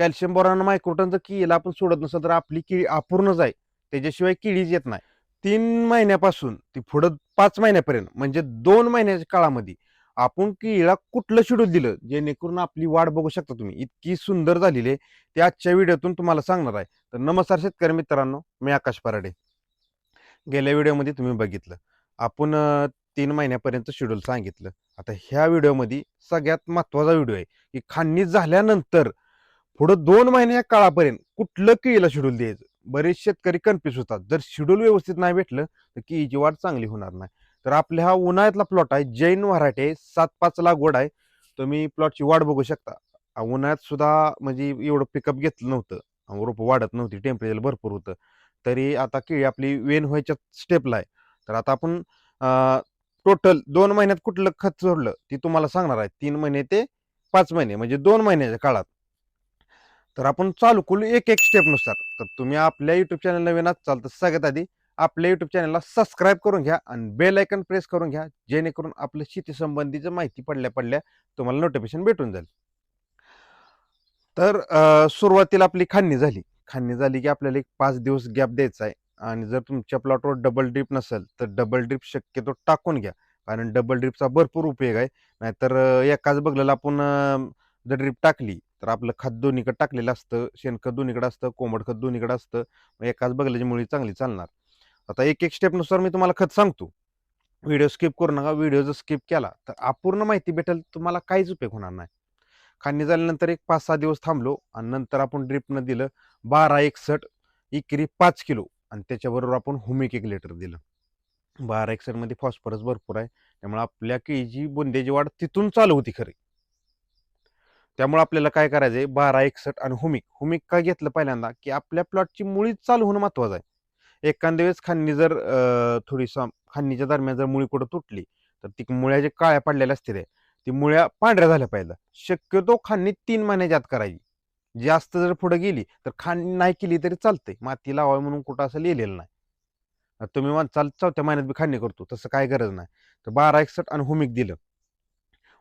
Calcium boron मायक्रोटनचं जर किळीला आपण सोडत नसेल तर आपली किळी अपूर्णच आहे. त्याच्याशिवाय किळीच येत नाही. तीन महिन्यापासून ती पुढं पाच महिन्यापर्यंत म्हणजे दोन महिन्याच्या काळामध्ये आपण किळीला कुठलं शेड्यूल दिलं? जेणेकरून आपली वाढ बघू शकता तुम्ही. इतकी सुंदर झालेली आहे. ते आजच्या व्हिडिओतून तुम्हाला सांगणार आहे. तर नमस्कार शेतकरी मित्रांनो मी आकाश पराडे. गेल्या व्हिडिओमध्ये तुम्ही बघितलं. आपण तीन महिन्यापर्यंत शेड्यूल सांगितलं. आता ह्या व्हिडिओमध्ये सगळ्यात महत्त्वाचा व्हिडिओ आहे की खांडणी झाल्यानंतर पुढं दोन महिन्या काळापर्यंत कुठलं केळीला शेड्यूल द्यायचं? बरेच शेतकरी कन्फ्युज होतात. जर शेड्यूल व्यवस्थित नाही भेटलं तर केळीची वाढ चांगली होणार नाही. तर आपल्या हा उन्हाळ्यातला प्लॉट आहे जैन व्हरायटी सात पाच लागवड आहे. तुम्ही प्लॉटची वाढ बघू शकता. उन्हाळ्यात सुद्धा म्हणजे एवढं पिकअप घेतलं नव्हतं. रोप वाढत नव्हती टेम्परेचर भरपूर होतं. तरी आता केळी आपली वेन व्हायच्या स्टेपला आहे. तर आता आपण टोटल दोन महिन्यात कुठलं खत सोडलं ती तुम्हाला सांगणार आहे. तीन महिने ते पाच महिने म्हणजे दोन महिन्याच्या काळात. तर आपण चालू कुल एक एक स्टेपनुसार तर तुम्ही आपल्या युट्यूब चॅनल नवीन चालतं तर सगळ्यात आधी आपल्या युट्यूब चॅनलला सबस्क्राईब करून घ्या आणि बेल आयकन प्रेस करून घ्या जेणेकरून आपलं शेती संबंधीचं माहिती पडल्या पडल्या तुम्हाला नोटिफिकेशन भेटून जाईल. तर सुरुवातीला आपली खांनी झाली. खांनी झाली की आपल्याला एक पाच दिवस गॅप द्यायचा आहे आणि जर तुमच्या प्लॉटवर डबल ड्रिप नसेल तर डबल ड्रिप शक्यतो टाकून घ्या. कारण डबल ड्रिपचा भरपूर उपयोग आहे. नाहीतर एकाच बघलेलं आपण जर ड्रिप टाकली तर आपलं खत दोन्हीकडे टाकलेलं असतं शेणखत दोन्हीकडे असतं कोंबड खत दोन्हीकडे असतं. मग एकाच बघल्याची मुळी चांगली चालणार. आता एक एक स्टेपनुसार मी तुम्हाला खत सांगतो. व्हिडिओ स्किप करू नका. व्हिडिओ जर स्किप केला तर अपूर्ण माहिती भेटेल तुम्हाला काहीच उपयोग होणार नाही. खांनी झाल्यानंतर एक पाच सहा दिवस थांबलो आणि नंतर आपण ड्रिपनं दिलं बारा एकसठ इकरी पाच किलो आणि त्याच्याबरोबर आपण हुमिक एक लिटर दिलं. बारा एकसठमध्ये फॉस्फरस भरपूर आहे. त्यामुळे आपल्या केळीची बोंद्याची वाढ तिथून चालू होती खरी. त्यामुळे आपल्याला काय करायचं आहे बारा एकसठ आणि हुमिक. हुमिक का घेतलं पहिल्यांदा? की आपल्या प्लॉटची मुळीच चालू होणं महत्वाचं आहे. एखाद्या वेळेस खांनी जर थोडी खांनीच्या दरम्यान जर मुळी कुठं तुटली तर ती मुळ्या जे काळ्या पडलेल्या असतील ती मुळ्या पांढऱ्या झाल्या पाहिजे शक्यतो खांनी तीन महिन्याच्या आत करायची. जास्त जर पुढे गेली तर खांनी नाही केली तरी चालते माती लावावी म्हणून कुठं असं लिहिलेलं नाही. तुम्ही म्हणताल चौथ्या महिन्यात बी खांडणी करतो. तसं काय गरज नाही. तर बारा एकसठ आणि हुमिक दिलं.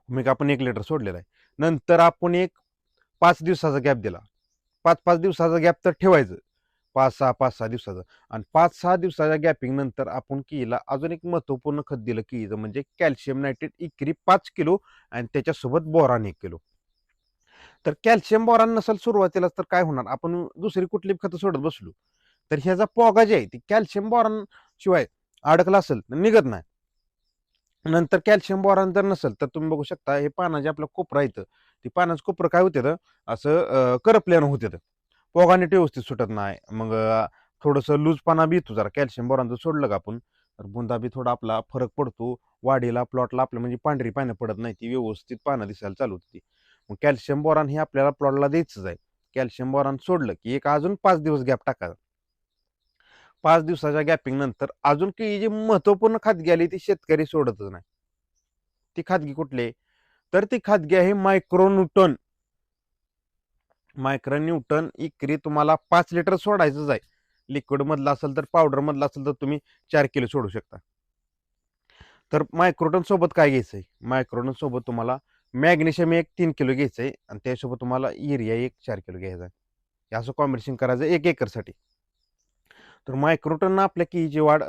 हुमिक आपण एक लिटर सोडलेलं आहे. नंतर आपण एक पाच दिवसाचा गॅप दिला. पाच पाच दिवसाचा गॅप तर ठेवायचं. पाच सहा पाच सहा दिवसाचं. आणि पाच सहा दिवसाच्या गॅपिंग नंतर आपण केळीला अजून एक महत्त्वपूर्ण खत दिलं केळीचं म्हणजे कॅल्शियम नायट्रेट इकरी पाच किलो आणि त्याच्यासोबत बोरान एक किलो. तर कॅल्शियम बोरान नसेल सुरुवातीलाच तर काय होणार? आपण दुसरी कुठली खतं सोडत बसलो. तर ह्याचा पोगा जे आहे ती कॅल्शियम बोरान शिवाय अडकला असेल तर निघत नाही. नंतर कॅल्शियम बोरान जर नसेल तर तुम्ही बघू शकता हे पानाचे आपलं कोपरा येतं ती पानाचं कोपरं काय होते असं करपल्यानं होते पोगा व्यवस्थित सुटत नाही. मग थोडंसं लूज पाना बी येतो जरा. कॅल्शियम बोरान जर सोडलं का आपण तर बुंदा बी थोडा आपला फरक पडतो. वाढीला प्लॉटला आपल्या म्हणजे पांढरी पानं पडत नाही. ती व्यवस्थित पानं दिसायला चालू होती मग कॅल्शियम बोरान हे आपल्याला प्लॉटला द्यायचंच आहे. कॅल्शियम बोरान सोडलं की एक अजून पाच दिवस गॅप टाकायचा. पाच दिवसाच्या गॅपिंग नंतर अजून की जी महत्त्वपूर्ण खादगी आली ती शेतकरी सोडतच नाही. ती खादगी कुठली आहे? तर ती खादगी आहे मायक्रोन्यूटन. मायक्रोन्यूटन इकरी तुम्हाला पाच लिटर सोडायचंच आहे. लिक्विड मधला असेल तर पावडर मधला असेल तर तुम्ही चार किलो सोडू शकता. तर मायक्रोटन सोबत काय घ्यायचं आहे? मायक्रोटन सोबत तुम्हाला मॅग्नेशियम एक तीन किलो घ्यायचं आहे आणि त्यासोबत तुम्हाला युरिया एक चार किलो घ्यायचा आहे. असं कॉम्बिनेशन करायचं एक एकरसाठी. तर मायक्रोटन आपल्या केळीची वाढ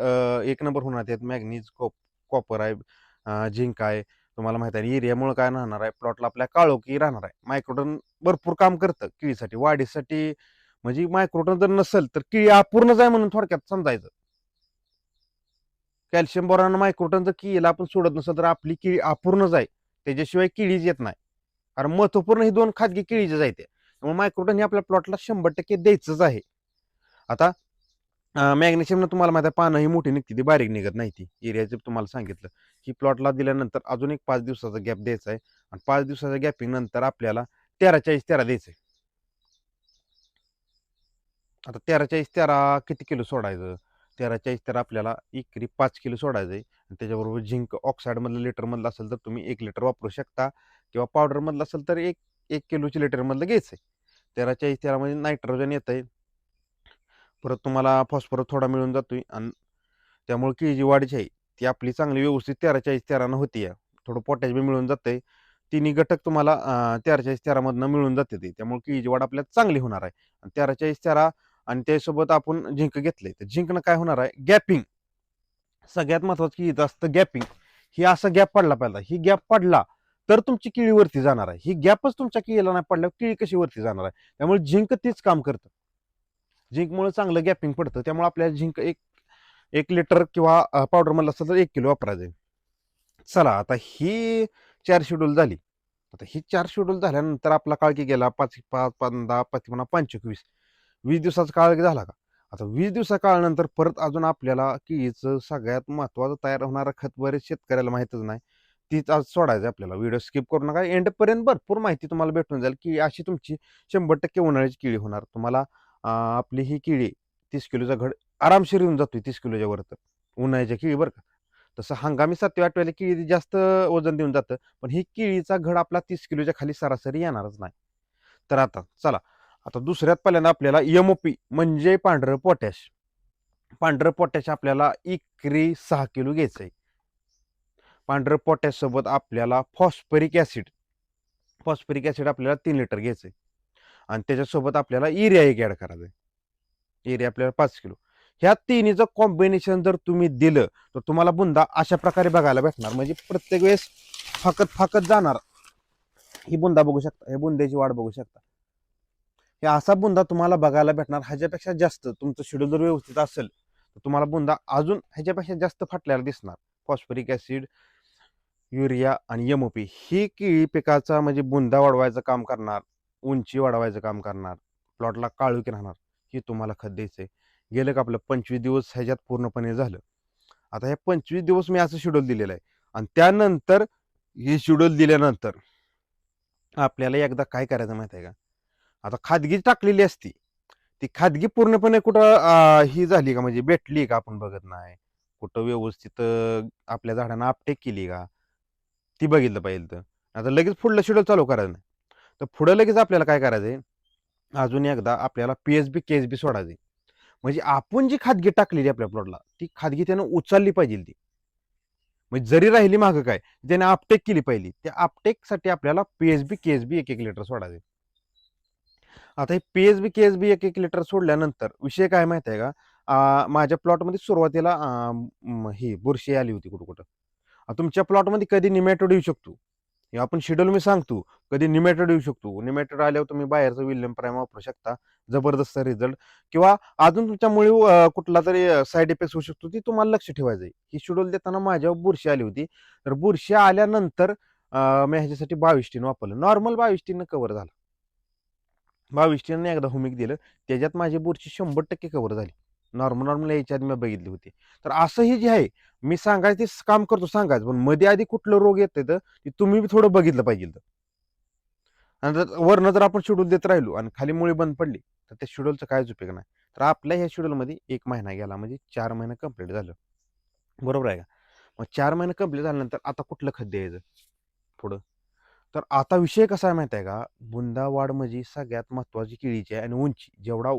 एक नंबर होणार त्यात मॅग्नीज कॉप कॉपर आहे झिंक आहे तुम्हाला माहिती आहे एरियामुळे काय राहणार आहे प्लॉटला आपल्या काळोखी राहणार आहे. मायक्रोटन भरपूर काम करतं केळीसाठी वाढीसाठी. म्हणजे मायक्रोटन जर नसेल तर केळी अपूर्णच आहे म्हणून थोडक्यात समजायचं. कॅल्शियम बोरान मायक्रोटन जर किळीला आपण सोडत नसेल तर आपली किळी अपूर्णच आहे. त्याच्याशिवाय केळीच येत नाही. कारण महत्त्वपूर्ण ही दोन खाजगी केळीचेच जायते त्यामुळे मायक्रोटन हे आपल्या प्लॉटला शंभर टक्के द्यायचंच आहे. आता मॅग्नेशियमनं तुम्हाला माहिती आहे पानं ही मोठी निघते ती बारीक निघत नाही ती. एरियाचं तुम्हाला सांगितलं. की प्लॉटला दिल्यानंतर अजून एक पाच दिवसाचा गॅप द्यायचा आहे. आणि पाच दिवसाच्या गॅपिंग नंतर आपल्याला तेरा चाळीस तेरा द्यायचं आहे आता तेरा चाळीस तेरा किती किलो सोडायचं? तेरा चाळीस तेरा आपल्याला एकरी पाच किलो सोडायचं आहे आणि त्याच्याबरोबर झिंक ऑक्साईडमधलं लिटरमधलं असेल तर तुम्ही एक लिटर वापरू शकता. किंवा पावडरमधलं असेल तर एक एक किलोची लिटरमधलं घ्यायचं आहे तेरा चाळीस तेरामध्ये नायट्रोजन येतं आहे परत तुम्हाला फॉस्फरस थोडा मिळून जातोय आणि त्यामुळे केळीची जी वाढ जी आहे. ती आपली चांगली व्यवस्थित तेरा चाळीस तेरानं होती आहे थोडं पोटॅश बी मिळून आहे तिन्ही घटक तुम्हाला तेरा चाळीस तेरामधनं मिळून जाते ते. त्यामुळे केळीची वाढ आपल्याला चांगली होणार आहे. आणि तेरा चाळीस तेरा आणि त्यासोबत आपण झिंक घेतलंय. तर झिंकनं काय होणार आहे? गॅपिंग. सगळ्यात महत्वाचं की इथं असतं गॅपिंग. ही असा गॅप पडला पाहिजे ही गॅप पडला तर तुमची केळी वरती जाणार आहे. ही गॅपच तुमच्या केळीला नाही पडल्यावर केळी कशी वरती जाणार आहे? त्यामुळे झिंक तीच काम करतं. झिंकमुळे चांगलं गॅपिंग पडतं. त्यामुळे आपल्याला झिंक एक एक लिटर किंवा पावडर म्हणलं असतं तर एक किलो वापरायचं आहे. चला आता ही चार शेड्यूल झाली. आता ही चार शेड्यूल झाल्यानंतर आपला काळ की गेला? पाच पाच पंधरा पाच म्हणा पंचवीस. वीस दिवसाचा काळ झाला का? आता वीस दिवसा काळानंतर परत अजून आपल्याला केळीचं सगळ्यात महत्वाचं तयार होणारं खत बरेच शेतकऱ्याला माहितच नाही. तीच आज सोडायचं आपल्याला. व्हिडिओ स्किप करू नका. एंडपर्यंत भरपूर माहिती तुम्हाला भेटून जाईल की अशी तुमची शंभर टक्के उन्हाळ्याची केळी होणार. तुम्हाला आपली ही केळी तीस किलोचा घड आरामशीर येऊन जातोय तीस किलोच्या वर तर. उन्हाळ्याच्या केळी बरं का. तसं हंगामी सातव्या आठव्याला केळी जास्त वजन देऊन जातं पण ही केळीचा घड आपला तीस किलोच्या खाली सरासरी येणारच नाही. तर आता चला आता दुसऱ्यात पहिल्यांदा आपल्याला एमओपी म्हणजे पांढरं पोटॅश. पांढरं पोटॅश आपल्याला इकरी सहा किलो घ्यायचं आहे पांढरं पोटॅश सोबत आपल्याला फॉस्फरिक ॲसिड. फॉस्फरिक ॲसिड आपल्याला तीन लिटर घ्यायचं आहे आणि त्याच्यासोबत आपल्याला एरिया एक ॲड करायचं आहे एरिया आपल्याला पाच किलो. ह्या तिन्हीचं कॉम्बिनेशन जर तुम्ही दिलं तर तुम्हाला बुंदा अशा प्रकारे बघायला भेटणार. म्हणजे प्रत्येक वेळेस फाकत फाकत जाणार. ही बुंदा बघू शकता. हे बुंद्याची वाढ बघू शकता. हे असा बुंदा तुम्हाला बघायला भेटणार. ह्याच्यापेक्षा जास्त तुमचं शेड्यूल जर व्यवस्थित असेल तर तुम्हाला बुंदा अजून ह्याच्यापेक्षा जास्त फाटल्याला दिसणार. फॉस्फरिक ॲसिड युरिया आणि यमोपी ही केळी पिकाचा म्हणजे बुंदा वाढवायचं काम करणार. उंची वाढवायचं काम करणार. प्लॉटला काळुकी राहणार ही तुम्हाला खत द्यायचं आहे गेलं का आपलं पंचवीस दिवस ह्याच्यात पूर्णपणे झालं. आता हे पंचवीस दिवस मी असं शेड्यूल दिलेलं आहे. आणि त्यानंतर हे शेड्यूल दिल्यानंतर आपल्याला एकदा काय करायचं माहिती आहे का? आता खादगी टाकलेली असती. ती खादगी पूर्णपणे कुठं ही झाली का? म्हणजे भेटली का आपण बघत नाही? कुठं व्यवस्थित आपल्या झाडांना आपटेक केली का? ती बघितलं पाहिजे तर. आता लगेच पुढलं शेड्यूल चालू करायचं नाही. तर पुढं लगेच आपल्याला काय करायचंय? अजून एकदा आपल्याला P H B K H B सोडायचे म्हणजे आपण जी खादगी टाकलेली आपल्या प्लॉटला ती खादगी त्यानं उचलली पाहिजे ती. म्हणजे जरी राहिली मागं काय त्याने आपटेक केली पाहिजे त्या आपटेकसाठी आपल्याला P H B K H B एक एक लिटर सोडायचे आता हे P H B K H B एक एक लिटर सोडल्यानंतर विषय काय माहीत आहे का? माझ्या प्लॉटमध्ये सुरुवातीला ही बुरशी आली होती कुठं कुठं तुमच्या प्लॉटमध्ये कधी निमॅटोड येऊ शकतो? हे आपण शेड्यूल मी सांगतो. कधी निमेटेड येऊ शकतो. निमेटेड आल्यावर तुम्ही बाहेरचं विल्यम प्राईम वापरू शकता. जबरदस्त रिझल्ट किंवा अजून तुमच्यामुळे कुठला तरी साईड इफेक्ट होऊ शकतो ती तुम्हाला लक्ष ठेवायचं आहे. ही शेड्यूल देताना माझ्यावर बुरशी आली होती. तर बुरशी आल्यानंतर मी ह्याच्यासाठी बावीस टीन वापरलं. नॉर्मल बावीस टीन कव्हर झालं. बावीस टीन एकदा हुमिक दिलं. त्याच्यात माझी बुरशी शंभर टक्के कव्हर झाली. नॉर्मल नॉर्मल याच्या आधी मी बघितली होती. तर असं हे जे आहे मी सांगायचं ते काम करतो सांगायचं पण मध्ये आधी कुठलं रोग येतं तर ते तुम्ही बी थोडं बघितलं पाहिजे तर. आणि जर वरनं जर आपण शेड्यूल देत राहिलो आणि खाली मुळी बंद पडली तर त्या शेड्यूलचा काहीच उपयोग नाही. तर आपल्या ह्या शेड्यूलमध्ये एक महिना गेला म्हणजे चार महिने कंप्लीट झालं. बरोबर आहे का? मग चार महिने कंप्लीट झाल्यानंतर आता कुठलं खत द्यायचं पुढं. तर आता विषय कसा आहे माहिती आहे का? बुंदावाड म्हणजे सगळ्यात महत्वाची केळीची आहे आणि उंची. जेवढा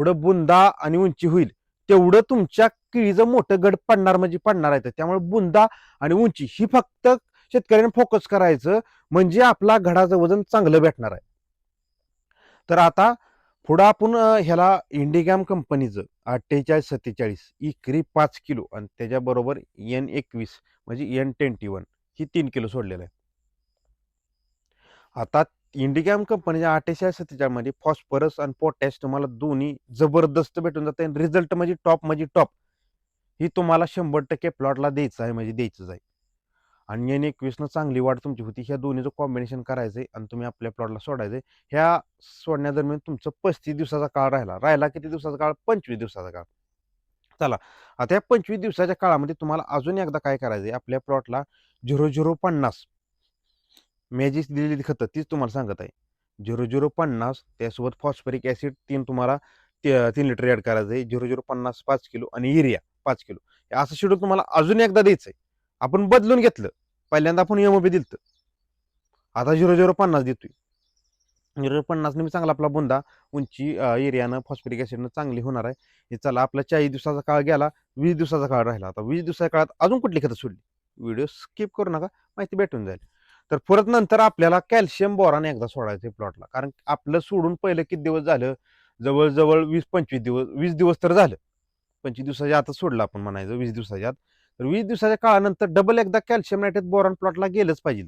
पुढं बुंदा आणि उंची होईल. तेवढं तुमच्या किळीचं मोठं गड पडणार म्हणजे पडणार आहे. त्यामुळे बुंदा आणि उंची ही फक्त शेतकऱ्याने फोकस करायचं म्हणजे आपला घडाचं वजन चांगलं भेटणार आहे. तर आता पुढं आपण ह्याला इंडिगॅम कंपनीचं अठ्ठेचाळीस सत्तेचाळीस इकरी पाच किलो आणि त्याच्याबरोबर एन एकवीस म्हणजे एन ट्वेंटी वन ही तीन किलो सोडलेलं आहे. आता इंडिगॅम कंपनीच्या अठ्ठेचाळीस सत्तेचाळमध्ये फॉस्फरस आणि पोटॅश तुम्हाला दोन्ही जबरदस्त भेटून जाते. आणि रिझल्ट म्हणजे टॉप म्हणजे टॉप ही तुम्हाला शंभर टक्के प्लॉटला द्यायचं आहे म्हणजे द्यायचंच आहे. आणि याने एकवीसनं चांगली वाढ तुमची होती. ह्या दोन्हीचं कॉम्बिनेशन करायचंय आणि तुम्ही आपल्या प्लॉटला सोडायचंय. ह्या सोडण्यादरम्यान तुमचं पस्तीस दिवसाचा काळ राहिला. राहिला किती दिवसाचा काळ? पंचवीस दिवसाचा काळ. चला. आता या पंचवीस दिवसाच्या काळामध्ये तुम्हाला अजून एकदा काय करायचं आहे आपल्या प्लॉटला झिरो झिरो पन्नास. मी जी दिलेली खतं तीच तुम्हाला सांगत आहे. झिरो झिरो पन्नास त्यासोबत फॉस्फरिक ॲसिड तीन तुम्हाला ते- तीन लिटर ॲड करायचं आहे. झिरो झिरो पन्नास पाच किलो आणि युरिया पाच किलो. हे असं शेड्यूल तुम्हाला अजून एकदा द्यायचं आहे. आपण बदलून घेतलं पहिल्यांदा आपण एमओपी दिलं आता झिरो झिरो पन्नास देतोय. झिरो पन्नासने मी चांगला आपला बुंदा उंची एरियानं फॉस्फरिक ॲसिडनं चांगली होणार आहे. हे चला आपला चाळीस दिवसाचा काळ गेला वीस दिवसाचा काळ राहिला. आता वीस दिवसाच्या काळात अजून कुठली खतं सोडली? व्हिडिओ स्किप करू नका माहिती भेटून जाईल. तर परत नंतर आपल्याला कॅल्शियम बोरान एकदा सोडायचं प्लॉटला. कारण आपलं सोडून पहिलं किती दिवस झालं? जवळजवळ वीस पंचवीस दिवस वीस दिवस तर झालं. पंचवीस दिवसाच्या आतच सोडलं आपण म्हणायचं वीस दिवसाच्या आत. तर वीस दिवसाच्या काळानंतर डबल एकदा कॅल्शियम नायट्रेट बोरान प्लॉटला गेलंच पाहिजे.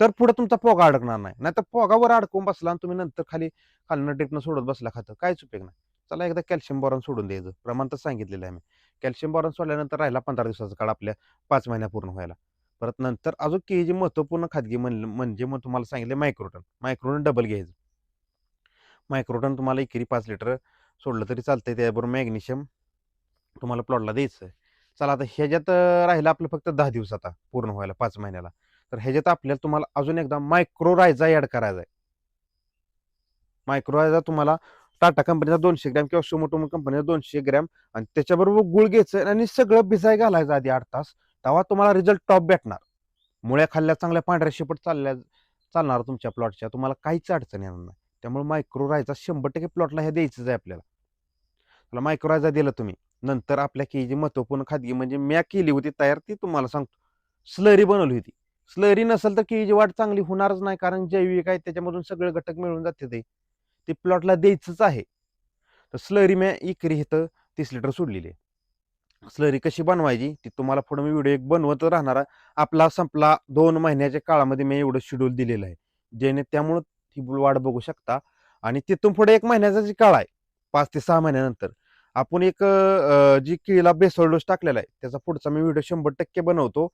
तर पुढे तुमचा पोगा अडकणार नाही. नाहीतर पोगावर अडकून बसला आणि तुम्ही नंतर खाली खालनं ड्रिपनं सोडत बसला खातं. काहीच उपयोग नाही. चला एकदा कॅल्शियम बोरान सोडून द्यायचं. प्रमाण तर सांगितलेलं आहे मी. कॅल्शियम बोरान सोडल्यानंतर राहिला पंधरा दिवसाचा काळ आपल्या पाच महिन्या पूर्ण व्हायला. परत नंतर अजून की जी महत्त्वपूर्ण खाजगी म्हणलं म्हणजे मग तुम्हाला सांगितले मायक्रोटन मायक्रोटन डबल घ्यायचं. मायक्रोटन तुम्हाला एकेरी पाच लिटर सोडलं तरी चालतंय त्याबरोबर मॅग्नेशियम तुम्हाला प्लॉटला द्यायचं आहे. चला आता ह्याच्यात राहिलं आपलं फक्त दहा दिवस आता पूर्ण व्हायला पाच महिन्याला. तर ह्याच्यात आपल्याला तुम्हाला अजून एकदा मायक्रो रायझा ॲड करायचा आहे. मायक्रो रायझा तुम्हाला टाटा कंपनीचा दोनशे ग्रॅम किंवा सोमोटोमो कंपनीचा दोनशे ग्रॅम आणि त्याच्याबरोबर गुळ घ्यायचं आणि सगळं भिजाय घालायचं आधी आठ तास. तेव्हा तुम्हाला रिझल्ट टॉप भेटणार. मुळ्या खाल्ल्या चांगल्या पांढऱ्या शेपट चालल्या चालणार तुमच्या प्लॉटच्या तुम्हाला काहीच अडचण येणार नाही. त्यामुळे मायक्रो रायझा शंभर टक्के प्लॉटला हे द्यायचंच आहे आपल्याला. त्याला मायक्रो रायझा दिलं तुम्ही. नंतर आपल्या की जी महत्त्वपूर्ण खादगी म्हणजे म्या केली होती तयार ती तुम्हाला सांगतो. स्लरी बनवली होती. स्लरी नसेल तर केळीची वाढ चांगली होणारच नाही कारण जैविक आहे त्याच्यामधून सगळे घटक मिळून जाते ते. ते प्लॉटला द्यायचंच आहे. तर स्लरी म्या इकरी इथं तीस लिटर सोडलेली आहे. स्लरी कशी बनवायची ती तुम्हाला पुढे मी व्हिडिओ एक बनवत राहणार आहे. आपला संपला दोन महिन्याच्या काळामध्ये मी एवढं शेड्यूल दिलेलं आहे. जेणे त्यामुळं ती वाढ बघू शकता. आणि तिथून पुढे एक महिन्याचा जी काळ आहे पाच ते सहा महिन्यानंतर. आपण एक जी केळीला बेसळ डोस टाकलेला आहे त्याचा पुढचा मी व्हिडिओ शंभर टक्के बनवतो.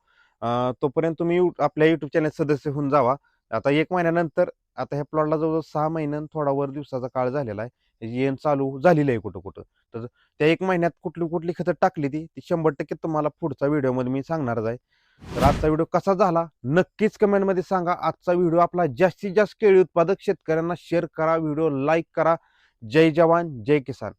तोपर्यंत तुम्ही आपल्या युट्यूब चॅनल सदस्य होऊन जावा. आता एक महिन्यानंतर आता ह्या प्लॉटला जवळजवळ सहा महिन्यान थोडा वर दिवसाचा काळ झालेला आहे. त्याची एम चालू झालेली आहे कुठं कुठं. तर त्या एक महिन्यात कुठली कुठली खतं टाकली ती ती शंभर टक्के तुम्हाला पुढचा व्हिडिओमध्ये मी सांगणारच आहे. तर आजचा व्हिडिओ कसा झाला? नक्कीच कमेंटमध्ये सांगा. आजचा व्हिडिओ आपला जास्तीत जास्त केळी उत्पादक शेतकऱ्यांना शेअर करा. व्हिडिओ लाईक करा. जय जवान जय किसान.